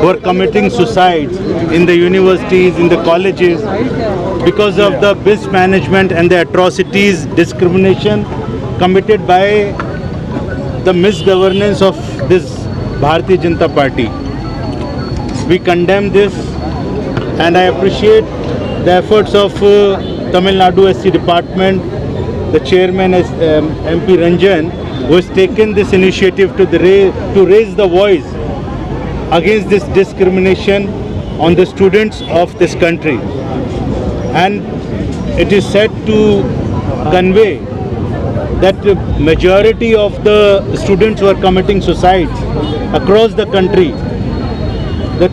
who are committing suicides in the universities, in the colleges, because of the mismanagement and the atrocities, discrimination committed by the misgovernance of this Bharatiya Janata Party. We condemn this and I appreciate the efforts of uh, Tamil Nadu SC department, the chairman is um, MP Ranjan, who has taken this initiative to, the ra- to raise the voice against this discrimination on the students of this country. And it is said to convey that the majority of the students who are committing suicide across the country, the,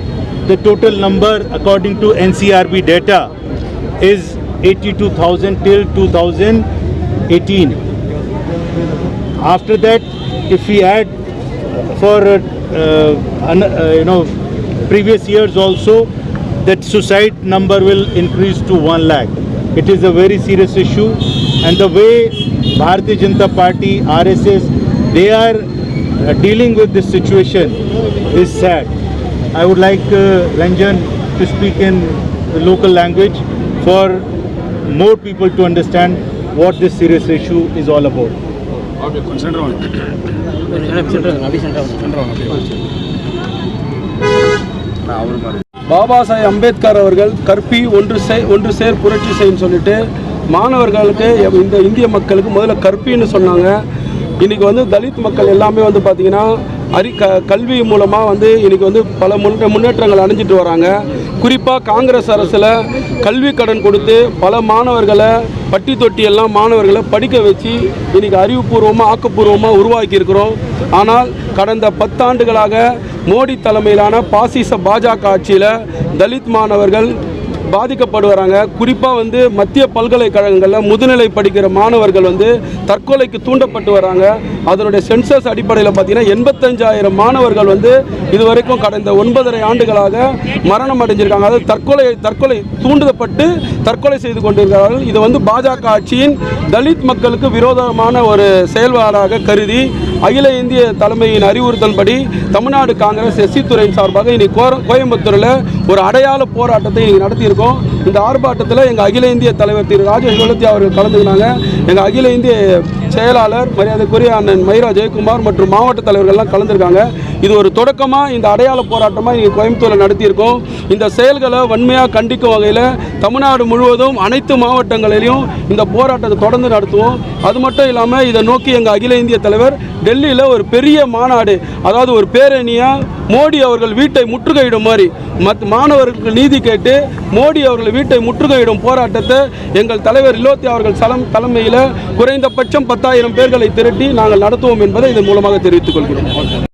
the total number according to NCRB data is 82,000 till 2018. After that, if we add for you know previous years also, that suicide number will increase to 1 lakh. It is a very serious issue, and the way Bharatiya Janata Party, RSS, they are uh, dealing with this situation is sad. I would like uh, Ranjan to speak in the local language for more people to understand what this serious issue is all about. Baba Saheb Ambedkar அவர்கள் கற்பி ஒன்று சே ஒன்று சேர் புரட்சி செய்யும் சொல்லிட்டு மாணவர்களுக்கு இந்த இந்திய மக்களுக்கு முதல்ல கற்பின்னு சொன்னாங்க. இன்றைக்கி வந்து தலித் மக்கள் எல்லாமே வந்து பார்த்திங்கன்னா அறி க கல்வி மூலமாக வந்து இன்றைக்கி வந்து பல முன் முன்னேற்றங்கள் அணிஞ்சிட்டு வராங்க. குறிப்பாக காங்கிரஸ் அரசில் கல்வி கடன் கொடுத்து பல மாணவர்களை பட்டி தொட்டி எல்லாம் மாணவர்களை படிக்க வச்சு இன்றைக்கி அறிவுபூர்வமாக ஆக்கப்பூர்வமாக உருவாக்கியிருக்கிறோம். ஆனால் கடந்த பத்தாண்டுகளாக மோடி தலைமையிலான பாசிச பாஜக ஆட்சியில் தலித் மாணவர்கள் பாதிக்கப்படுவராங்க. குறிப்பாக வந்து மத்திய பல்கலைக்கழகங்களில் முதுநிலை படிக்கிற மாணவர்கள் வந்து தற்கொலைக்கு தூண்டப்பட்டு வராங்க. அதனுடைய சென்சஸ் அடிப்படையில் பார்த்தீங்கன்னா எண்பத்தஞ்சாயிரம் மாணவர்கள் வந்து இதுவரைக்கும் கடந்த ஒன்பதரை ஆண்டுகளாக மரணம் அடைஞ்சிருக்காங்க. அதாவது தற்கொலை தற்கொலை தூண்டுதப்பட்டு தற்கொலை செய்து கொண்டிருக்கிறார்கள். இது வந்து பாஜக ஆட்சியின் தலித் மக்களுக்கு விரோதமான ஒரு செயல்பாடாக கருதி அகில இந்திய தலைமையின் அறிவுறுத்தல்படி தமிழ்நாடு காங்கிரஸ் எஸ்சி துறையின் சார்பாக இன்னைக்கு கோயம்புத்தூரில் ஒரு அடையாள போராட்டத்தை இன்னைக்கு நடத்தியிருக்கோம். இந்த ஆர்ப்பாட்டத்தில் எங்கள் அகில இந்திய தலைவர் திரு ராஜேஷ் கொலத்தி அவர்கள் கலந்துக்கினாங்க. எங்கள் அகில இந்திய செயலாளர் மரியாதைக்குரிய அண்ணன் மயிரா ஜெயக்குமார் மற்றும் மாவட்ட தலைவர்கள்லாம் கலந்துருக்காங்க. இது ஒரு தொடக்கமாக இந்த அடையாள போராட்டமாக இங்கே கோயம்புத்தூரில் நடத்தியிருக்கோம். இந்த செயல்களை வன்மையாக கண்டிக்கும் வகையில் தமிழ்நாடு முழுவதும் அனைத்து மாவட்டங்களிலும் இந்த போராட்டத்தை தொடர்ந்து நடத்துவோம். அது மட்டும் இல்லாமல் இதை நோக்கி எங்கள் அகில இந்திய தலைவர் டெல்லியில் ஒரு பெரிய மாநாடு அதாவது ஒரு பேரணியாக மோடி அவர்கள் வீட்டை முற்றுகையிடும் மாதிரி மத் மாணவர்களுக்கு நீதி கேட்டு மோடி அவர்கள் வீட்டை முற்றுகையிடும் போராட்டத்தை எங்கள் தலைவர் இலோத்தி அவர்கள் சலம் தலைமையில் குறைந்தபட்சம் பத்தாயிரம் பேர்களை திரட்டி நாங்கள் நடத்துவோம் என்பதை இதன் மூலமாக தெரிவித்துக் கொள்கிறோம்.